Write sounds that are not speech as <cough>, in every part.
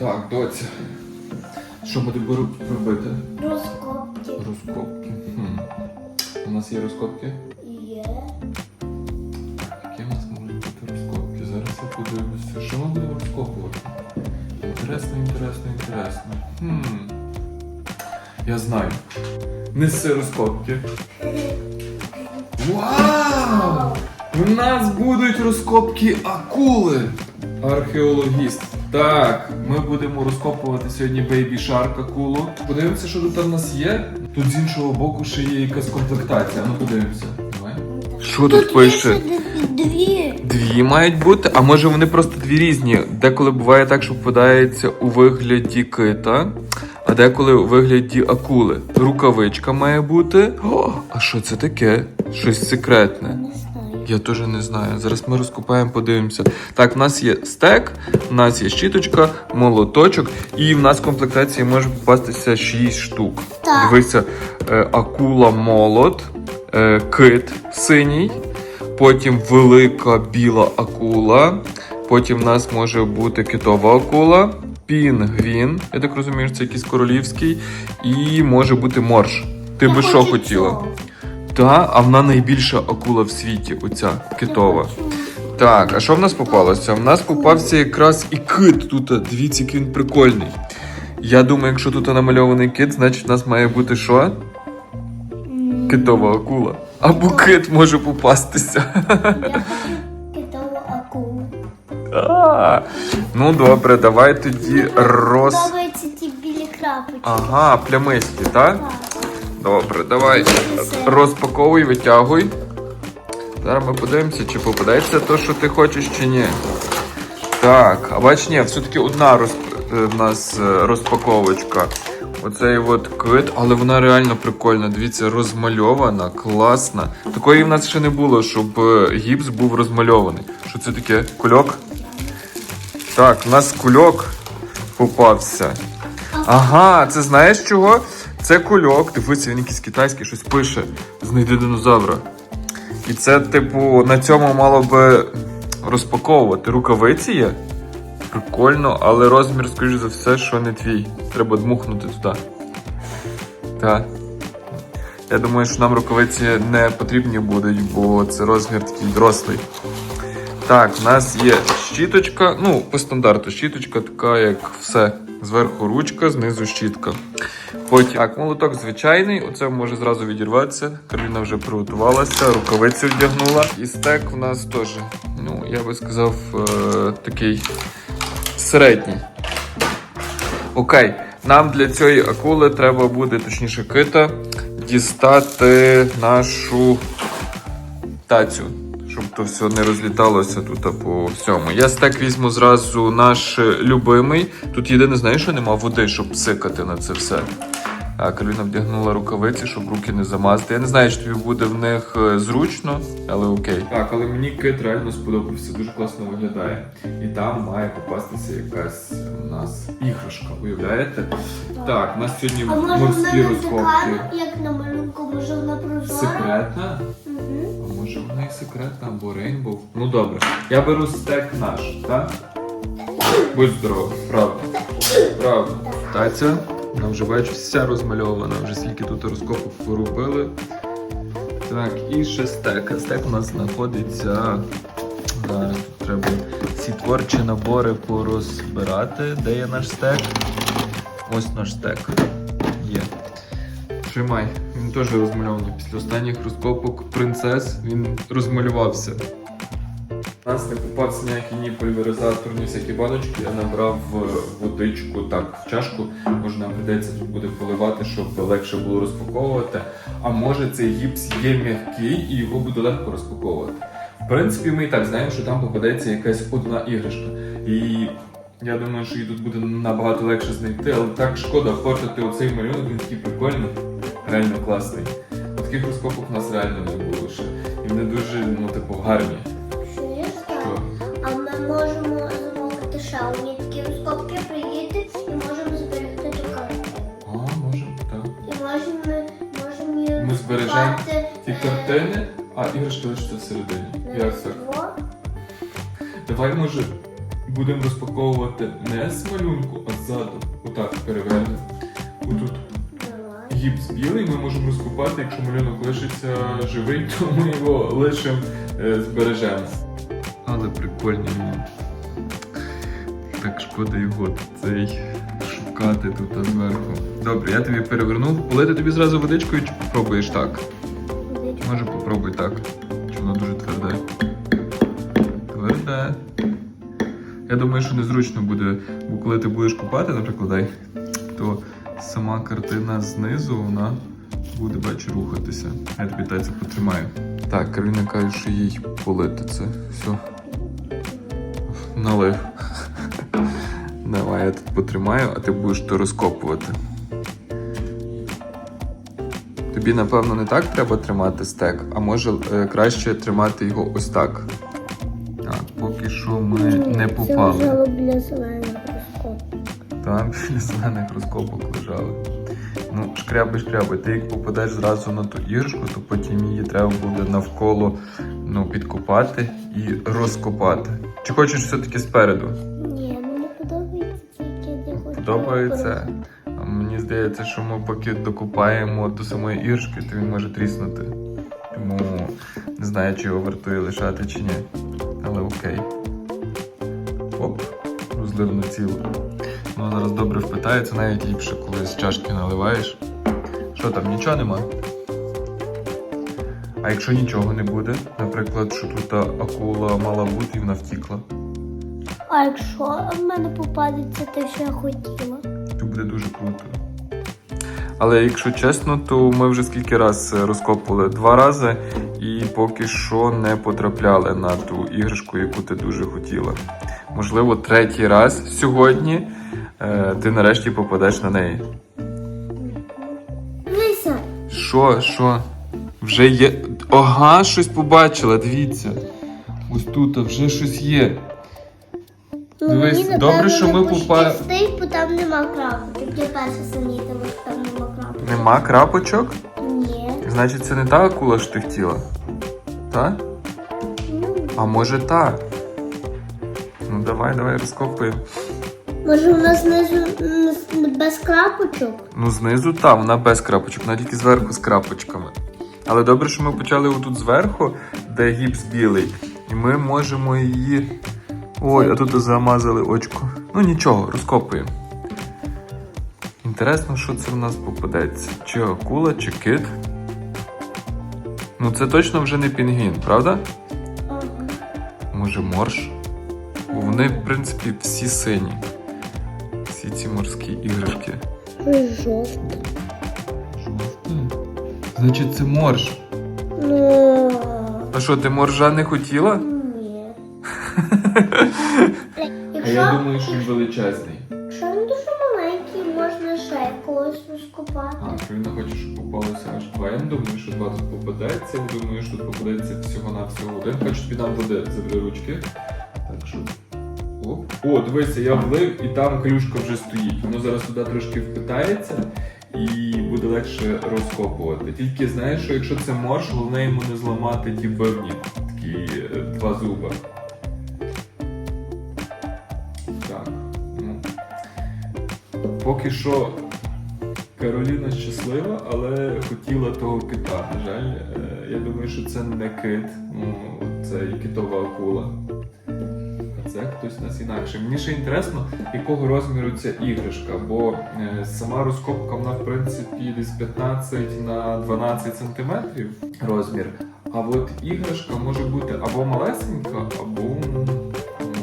Так, доця. Що ми будемо робити? Розкопки Розкопки. Хм. У нас є розкопки? є. Які в нас можуть бути розкопки? Зараз я подивлюся. Що ми будемо розкопувати? Інтересно, інтересно, інтересно. Хм. Я знаю. Неси розкопки. Вау! У нас будуть розкопки акули. Археологіст. Так, ми будемо розкопувати сьогодні Baby Shark акулу. Подивимося, що тут в нас є. Тут з іншого боку ще є якась комплектація. Ну подивимося. Давай. Що тут пише? Дві. Дві мають бути, а може вони просто дві різні. Деколи буває так, що попадається у вигляді кита, а деколи у вигляді акули. Рукавичка має бути. О, а що це таке? Щось секретне. Я теж не знаю. Зараз ми розкопаємо, подивимося. Так, в нас є стек, в нас є щіточка, молоточок, і в нас в комплектації може попастися 6 штук. Так. Дивися, е, акула молот, е, кит синій, потім велика біла акула, потім в нас може бути китова акула, пінгвін, я так розумію, це якийсь королівський, і може бути морж. Ти Я би що хотіла? цього. Та, а вона найбільша акула в світі, оця китова. Так, а що в нас попалося? В нас попався якраз і кит тут. Дивіться, який він прикольний. Я думаю, якщо тут намальований кит, значить в нас має бути що? Китова акула. Або кит може попастися. Я хочу китову акулу. А, Ну добре, давай тоді роз. Ага, плямисті, так? Добре, давай розпаковуй, витягуй. Зараз ми подивимося, чи попадається те, що ти хочеш, чи ні. Так, а бач, ні, все-таки одна роз... е, в нас е, розпаковочка. Оцей от кит, але вона реально прикольна. Дивіться, розмальована, класна. Такої в нас ще не було, щоб е, гіпс був розмальований. Що це таке? Кульок? Так, в нас кульок попався. Ага, це знаєш чого? Це кульок. Дивися, він якийсь китайський, щось пише. Знайди динозавра. І це, типу, на цьому мало би розпаковувати. Рукавиці є. Прикольно, але розмір, скоріш за все, що не твій. Треба дмухнути туди. Так. Я думаю, що нам рукавиці не потрібні будуть, бо це розмір такий дорослий. Так, в нас є щіточка. Ну, по стандарту щіточка така, як все. Зверху ручка, знизу щітка. Потім так, молоток звичайний, оце може зразу відірватися. Кароліна вже приготувалася, рукавиці вдягнула. І стек в нас теж, ну, я би сказав, е- такий середній. Окей, нам для цієї акули треба буде, точніше, кита, дістати нашу тацю, щоб то все не розліталося тут по всьому. Я стек візьму зразу наш е, любимий. Тут єдине, знаєш, що нема води, щоб псикати на це все. А Кароліна вдягнула рукавиці, щоб руки не замазати. Я не знаю, чи тобі буде в них е, зручно, але окей. Так, але мені кит реально сподобався, дуже класно виглядає. І там має попастися якась у нас іграшка, уявляєте? Так, у нас сьогодні А морські розкопки. як на малюнку, може вона прозора? Секретна? Мгм. А може вона і секретна або рейнбоу? Ну добре. Я беру стек наш, так? Будь здоров, правда. Правда. Таця, вона вже бачу, вся розмальована, вже скільки тут розкопок поробили. Так, і ще стек. Стек у нас знаходиться. Зараз тут треба ці творчі набори порозбирати. Де є наш стек? Ось наш стек. Тримай, він теж розмальований. Після останніх розкопок принцес він розмалювався. У нас не попався ніякий ні пульверизатор, ні всякі баночки. Я набрав е, водичку так в чашку. Може нам прийдеться тут буде поливати, щоб легше було розпаковувати. А може цей гіпс є м'який і його буде легко розпаковувати. В принципі, ми і так знаємо, що там попадеться якась одна іграшка. І я думаю, що її тут буде набагато легше знайти, але так шкода портити оцей малюнок, він такий прикольний, реально класний. Таких розкопок у нас реально не було ще. І вони дуже, ну, типу, гарні. Що? А ми можемо замовити ще одні такі розкопки, приїти і можемо зберегти ту картину. А, можемо, так. І можемо, можемо її Ми збережемо розкласти, Ті е, картини, а іграшки лишаться всередині. так? різдво. Давай, може, будемо розпаковувати не з малюнку, а ззаду. Отак перевернемо. Отут. Гіпс білий ми можемо розкопати, якщо малюнок лишиться живий, то ми його лишимо, е, збережемо. Але прикольні. Так шкода його цей шукати тут зверху. Добре, я тобі перевернув. Полити тобі зразу водичкою чи попробуєш так? Водичку. Може попробуй так. Чи воно дуже тверде? Тверде. Я думаю, що незручно буде, бо коли ти будеш купати, наприклад, дай, то сама картина знизу вона буде, бач, рухатися. Я тобі дай це потримаю. Так, Кароліна каже, що їй полити це. Все. Налив. Давай я тут потримаю, а ти будеш то розкопувати. Тобі, напевно, не так треба тримати стек, а може е, краще тримати його ось так. Так, поки що ми не попали. зеленого розкопу. Там біля зелених розкопок лежали. Ну, шкряби, шкряби, ти як попадеш зразу на ту іграшку, то потім її треба буде навколо ну, підкопати і розкопати. Чи хочеш все-таки спереду? Ні, мені подобається тільки я хочу. Подобається. А мені здається, що ми поки докопаємо до самої іграшки, то він може тріснути. Тому не знаю, чи його вартує лишати чи ні. Але окей. Оп, розлив на ціло. Воно зараз добре впитається, навіть ліпше, коли з чашки наливаєш. Що там, нічого нема? А якщо нічого не буде, наприклад, що тут акула мала бути і вона втікла, А якщо в мене попадеться те, що я хотіла? то буде дуже круто. Але якщо чесно, то ми вже скільки раз розкопували два рази і поки що не потрапляли на ту іграшку, яку ти дуже хотіла. Можливо, третій раз сьогодні ти нарешті попадеш на неї. Дивися, Що, що? Вже є. Ага, щось побачила, дивіться. Ось тут а вже щось є. ну Дивись, мені, добре, що не ми попа- пощастить, бо там нема крапок. Я перше замітила, що там нема крапок. Нема крапочок? Ні. Значить, це не та акула, що ти хотіла. Так? Ну, А може та? Ну давай, давай розкопуємо. Може нас знизу м, без крапочок? Ну, знизу та, вона без крапочок, вона тільки зверху з крапочками. Але добре, що ми почали отут зверху, де гіпс білий, і ми можемо її. Ой, а тут замазали очко. Ну нічого, розкопуємо. Інтересно, що це в нас попадеться. Чи акула, чи кит. Ну це точно вже не пінгвін, правда? Ага. Може морж? Бо вони, в принципі, всі сині. Всі ці морські іграшки. Жовто. Жовте. Значить, це морж. Ну. А що, ти моржа не хотіла? Ні. <laughs> А я думаю, що він величезний. Якщо він дуже маленький, можна ще когось розкопати. А, що він не хоче, щоб попалося аж два. Я не думаю, що два тут попадеться. Я думаю, що тут попадеться всього-навсього один. Хоч тобі нам буде забери ручки. О, дивися, я влив і там клюшка вже стоїть. Воно зараз туди трошки впитається і буде легше розкопувати. Тільки знаєш, що якщо це морж, головне йому не зламати ті бивні, такі е, два зуба. Так. Ну. Поки що Кароліна щаслива, але хотіла того кита. На жаль, е, я думаю, що це не кит, ну, це китова акула. Це хтось нас інакше. Мені ще інтересно, якого розміру ця іграшка, бо е, сама розкопка вона в принципі десь 15 на 12 сантиметрів розмір. А от іграшка може бути або малесенька, або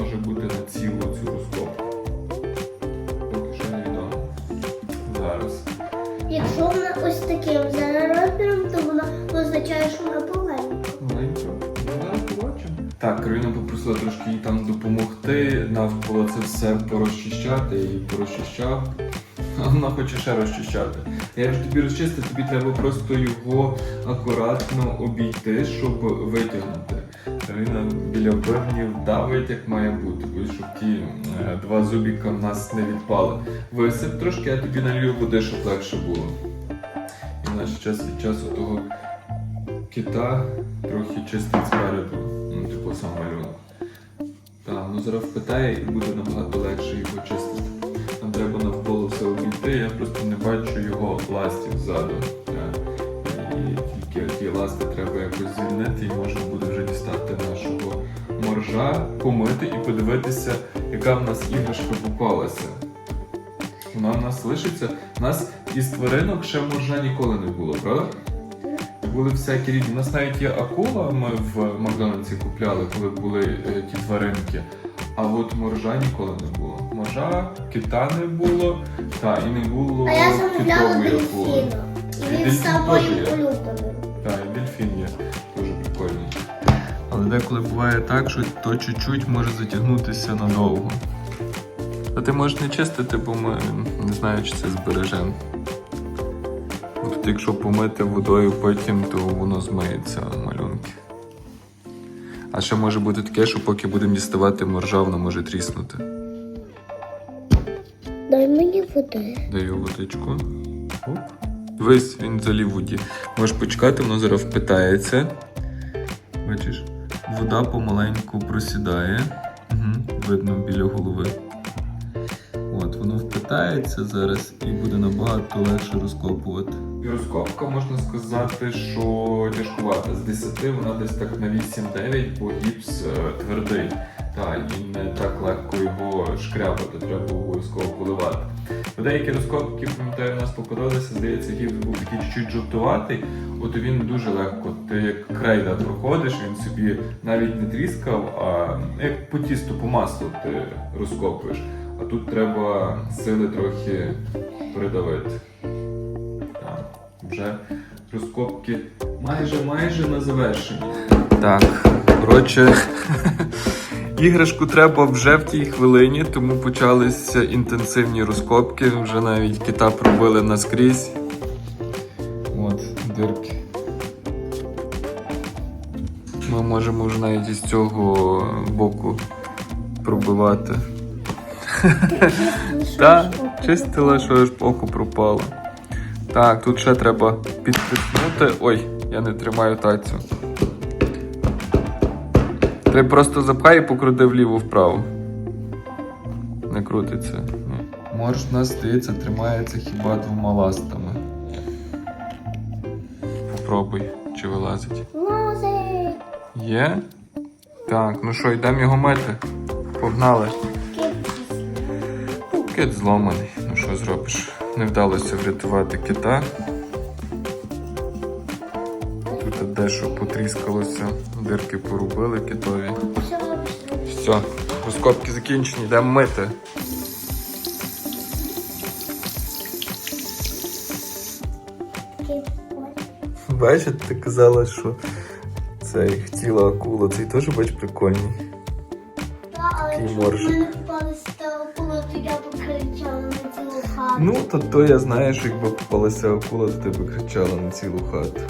може бути на цілу цю розкопку. Поки що невідомо. Зараз. Якщо вона ось таким зараз розміром, то вона означає, що вона Кароліна попросила трошки їй там допомогти, навколо це все порозчищати і порозчищав. А <laughs> Вона хоче ще розчищати. Я вже тобі розчистив, тобі треба просто його акуратно обійти, щоб витягнути. Кароліна біля бивнів давить, як має бути, щоб ті е, два зубіка в нас не відпали. Висип трошки, я тобі налью води, щоб легше було. І ще час від часу того кита трохи чистить спереду, типу сам малюнок. Так, ну зараз впитає і буде набагато легше його чистити. Нам треба навколо все обійти, я просто не бачу його ластів ззаду. І тільки ті ласти треба якось звільнити, і можна буде вже дістати нашого моржа, помити і подивитися, яка в нас іграшка попалася. Вона в нас лишиться. У нас із тваринок ще моржа ніколи не було, правда? Були всякі різні. У нас навіть є акула, ми в Макдональдсі купляли, коли були е, ті тваринки. А от моржа ніколи не було. Моржа, кита не було, та і не було А я замовляла китової акули. дельфіна. І він дельфін став теж моїм є. улюбленим. І дельфін є дуже прикольний. Але деколи буває так, що то чуть-чуть може затягнутися надовго. А ти можеш не чистити, бо ми не знаю, чи це збережемо. От якщо помити водою потім, то воно змиється малюнки. А ще може бути таке, що поки будемо діставати моржа, воно може тріснути. Дай мені води. Даю водичку. Оп. Дивись, він взагалі в воді. Можеш почекати, воно зараз впитається. Бачиш, вода помаленьку просідає. Угу. Видно біля голови. От, воно впитається зараз і буде набагато легше розкопувати. І розкопка можна сказати, що тяжкувата. З 10 вона десь так на 8-9, бо гіпс е, твердий. Та, і не так легко його шкрябати, треба обов'язково поливати. Деякі розкопки, пам'ятаю, у нас попадалися, здається, гіпс був такий чуть-чуть жовтуватий, от він дуже легко. Ти як крейда проходиш, він собі навіть не тріскав, а як по тісту, по маслу ти розкопуєш. А тут треба сили трохи придавити. Вже розкопки майже майже на завершенні. Так, коротше, <laughs> іграшку треба вже в тій хвилині, тому почалися інтенсивні розкопки. Вже навіть кита пробили наскрізь. От, дирки. Ми можемо вже навіть із цього боку пробивати. <laughs> Так, чистила, що аж око пропало. Так, тут ще треба підтиснути. Ой, я не тримаю тацю. Ти просто запхай і покрути вліво-вправо. Не крутиться. Ні. Морж у нас здається тримається хіба двома ластами. Попробуй, чи вилазить. Лози. Є? Так, ну що, йдемо його мити. Погнали. Кит зломаний. Ну що зробиш? Не вдалося врятувати кита. Тут дещо потріскалося, дирки порубили китові. Все, розкопки закінчені, йдемо мити. Бачиш, ти казала, що цей хотіла акула, цей теж бач прикольний. Такий моржик. мене попалися та акула, то я покричала. Ну, то то я знаю, що якби попалася акула, то ти би кричала на цілу хату.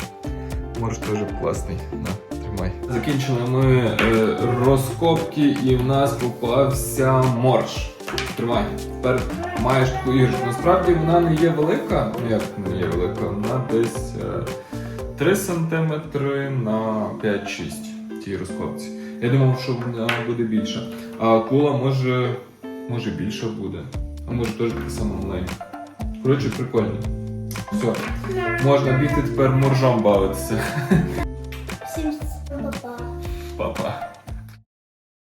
Може, теж класний. На, тримай. Закінчили ми е, розкопки і в нас попався морж. Тримай. Тепер маєш таку іграшку. Насправді вона не є велика. Ну як не є велика? Вона десь е, 3 см на 5-6 тій розкопці. Я думав, що вона буде більша. А акула може, може більша буде. А може теж таке саме маленька. Коротше, прикольно. Все, можна бігти тепер моржом бавитися.